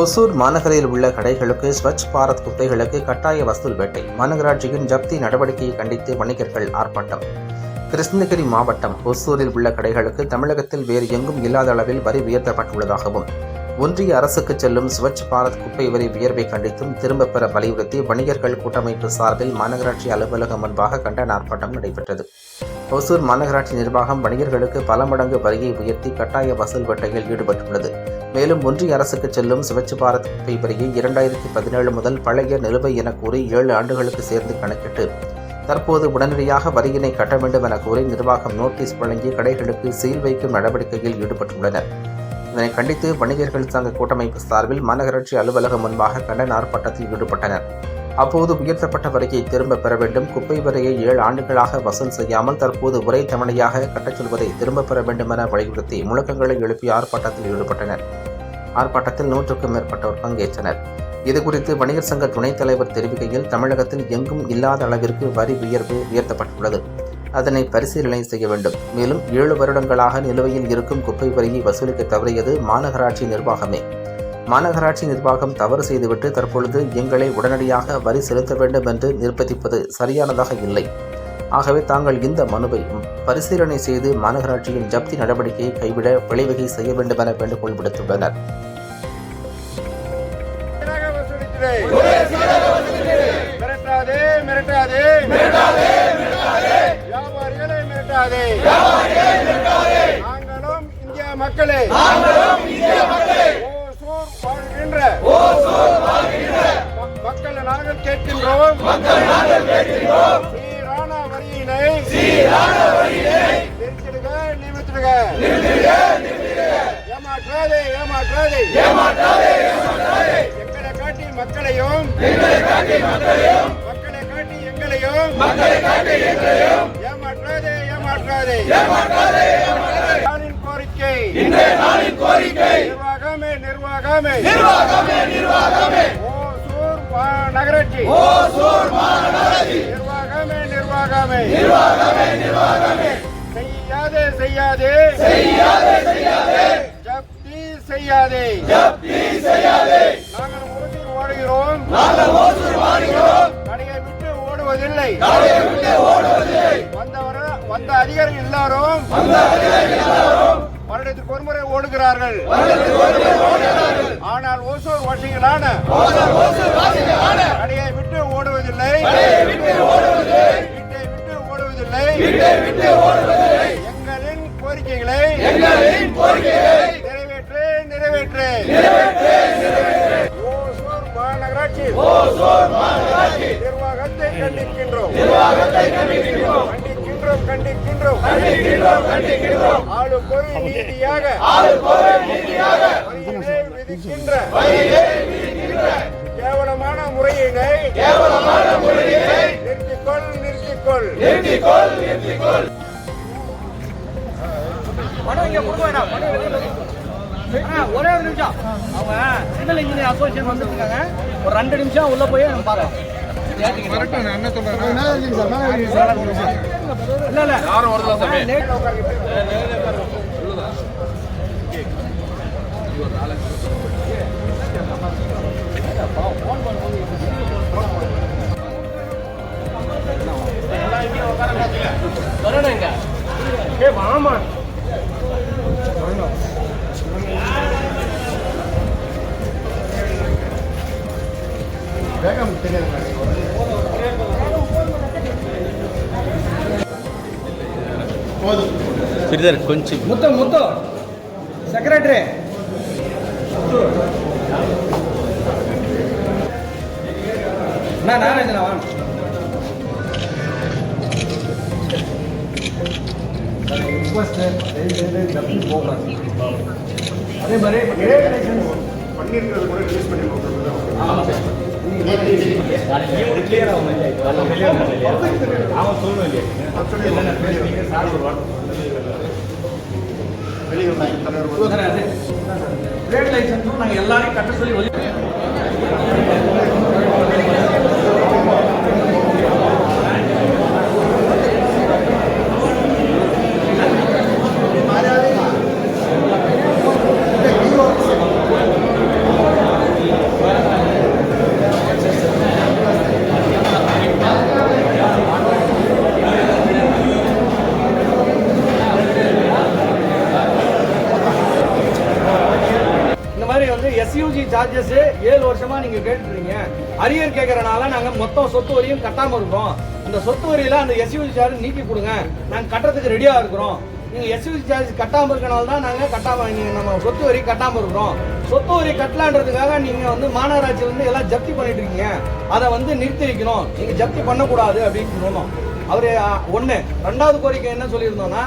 ஒசூர் மாநகரில் உள்ள கடைகளுக்கு ஸ்வச் பாரத் குப்பைகளுக்கு கட்டாய வசூல் வேட்டை. மாநகராட்சியின் ஜப்தி நடவடிக்கையை கண்டித்து வணிகர்கள் ஆர்ப்பாட்டம். கிருஷ்ணகிரி மாவட்டம் ஒசூரில் உள்ள கடைகளுக்கு தமிழகத்தில் வேறு எங்கும் இல்லாத அளவில் வரி உயர்த்தப்பட்டுள்ளதாகவும் ஒன்றிய அரசுக்கு செல்லும் ஸ்வச் பாரத் குப்பை வரி உயர்வை கண்டித்தும் திரும்பப் பெற வலியுறுத்தி வணிகர்கள் கூட்டமைப்பு சார்பில் மாநகராட்சி அலுவலகம் முன்பாக கண்டன ஆர்ப்பாட்டம் நடைபெற்றது. ஒசூர் மாநகராட்சி நிர்வாகம் வணிகர்களுக்கு பல மடங்கு வரியை உயர்த்தி கட்டாய வசூல் வேட்டையில் ஈடுபட்டுள்ளது. மேலும் ஒன்றிய அரசுக்கு செல்லும் ஸ்வச் பாரத் குப்பை வரியை இரண்டாயிரத்தி பதினேழு முதல் பழைய நிலுவை என கூறி ஏழு ஆண்டுகளுக்கு சேர்ந்து கணக்கிட்டு தற்போது உடனடியாக வரியினை கட்ட வேண்டும் என கூறி நிர்வாகம் நோட்டீஸ் வழங்கி கடைகளுக்கு சீல் வைக்கும் நடவடிக்கையில் ஈடுபட்டுள்ளனர். இதனை கண்டித்து வணிகர்கள் சங்க கூட்டமைப்பு சார்பில் மாநகராட்சி அலுவலகம் முன்பாக கண்டன ஆர்ப்பாட்டத்தில் ஈடுபட்டனர். அப்போது உயர்த்தப்பட்ட வரியை திரும்பப் பெற வேண்டும் குப்பை வரியை ஏழு ஆண்டுகளாக வசூல் செய்யாமல் தற்போது உரை தவணையாக கட்டச் சொல்வதை திரும்பப் பெற வேண்டும் என வலியுறுத்தி முழக்கங்களை எழுப்பி ஆர்ப்பாட்டத்தில் ஈடுபட்டனர். ஆர்ப்பாட்டத்தில் நூற்றுக்கும் மேற்பட்டோர் பங்கேற்றனர். இதுகுறித்து வணிகர் சங்க துணைத் தலைவர் தெரிவிக்கையில் தமிழகத்தில் எங்கும் இல்லாத அளவிற்கு வரி உயர்வு உயர்த்தப்பட்டுள்ளது. அதனை பரிசீலனை செய்ய வேண்டும். மேலும் ஏழு வருடங்களாக நிலுவையில் இருக்கும் குப்பை வரியை வசூலிக்க தவறியது மாநகராட்சி நிர்வாகமே. மாநகராட்சி நிர்வாகம் தவறு செய்துவிட்டு தற்பொழுது எங்களை உடனடியாக வரி செலுத்த வேண்டும் என்று நிர்பந்திப்பது சரியானதாக இல்லை. ஆகவே தாங்கள் இந்த மனுவை பரிசீலனை செய்து மாநகராட்சியின் ஜப்தி நடவடிக்கையை கைவிட வழிவகை செய்ய வேண்டும் என வேண்டுகோள் விடுத்துள்ளனர். மக்களே. மக்கள் நாங்கள் கேட்கின்றோம். ஏமாற்றாதே ஏமாற்றாதே. எங்களை காட்டி மக்களையும் மக்களை காட்டி எங்களையும் ஏமாற்றாதே ஏமாற்றாதே. நாளின் கோரிக்கை. நிர்வாகமே நிர்வாகமே. ஓசூர் மா- நகராட்சி நிர்வாகமே. நிர்வாகமே. செய்யாதே செய்யாதே. ஜப்தி செய்யாதே. நாங்கள் ஓசூர் வாடுகிறோம். கடையை விட்டு ஓடுவதில்லை. வந்தவர வந்த அதிகாரிகள் எல்லாரும் வருடத்துக்கு ஒருமுறை ஓடுகிறார்கள். ஆனால் ஓசூர் வாசிகளான கடையை விட்டு ஓடுவதில்லை. விட்டு ஓடுவதில்லை. எங்களின் கோரிக்கைகளை நிறைவேற்று நிறைவேற்று. ஓசூர் மாநகராட்சி. நிர்வாகத்தை கண்டிக்கின்றோம். கண்டிக்கின்றோம். கண்டிக்கின்றோம் ஆளுக்கு ஒரு நீதியாக. வரியினை விதிக்கின்ற. கேவலமான முறையினை நிறுத்திக்கொள் பணம் இங்க கொடுக்க வேணாம். பணம் கொடுங்க. அண்ணா, ஒரே ஒரு நிமிஷம். அவங்க சிவில் இன்ஜினியர் அசோசியேஷன் வந்துருக்காங்க. ஒரு ரெண்டு நிமிஷம் உள்ள போய் நம்ம பார்க்கலாம். இல்ல இல்ல. யாரும் வருதா சாமி. எங்க ஏ வாமா வேகம் போதும். சிறிதர் கொஞ்சம். முத்த முத்த செக்ரட்டரி. நான் நாராஜனா வாங்க ரிக்வஸ்ட்டு தயவுசெய்து தப்பி போகாது அதே மாதிரி பண்ணியிருக்கிறது கூட ரிலீஸ் பண்ணி வெளியே நாங்கள் எல்லாரையும் கட்ட சொல்லி ஒலி எஸ்யூஜி சார்ஜஸ் ஏழு வருஷமா நீங்க கேட்டுருக்கீங்க அரியர் கேட்கறனால நாங்க மொத்தம் சொத்து வரியும் கட்டாம இருக்கோம். அந்த சொத்து வரியில அந்த எஸ்யூஜி சார்ஜ் நீக்கி கொடுங்க நாங்க கட்டுறதுக்கு ரெடியா இருக்கிறோம். நீங்க எஸ்யூஜி சார்ஜ் கட்டாம இருக்கனால தான் நாங்க கட்டாம நீங்க நம்ம சொத்து வரி கட்டாம இருக்கிறோம். சொத்து வரி கட்டலான்றதுக்காக நீங்க வந்து மாநகராட்சி வந்து எல்லாம் ஜப்தி பண்ணிட்டு இருக்கீங்க. அதை வந்து நிறுத்தி வைக்கணும் நீங்க ஜப்தி பண்ணக்கூடாது அப்படின்னு சொன்னோம் அவரு ஒண்ணு. ரெண்டாவது கோரிக்கை என்ன சொல்லியிருந்தோம்னா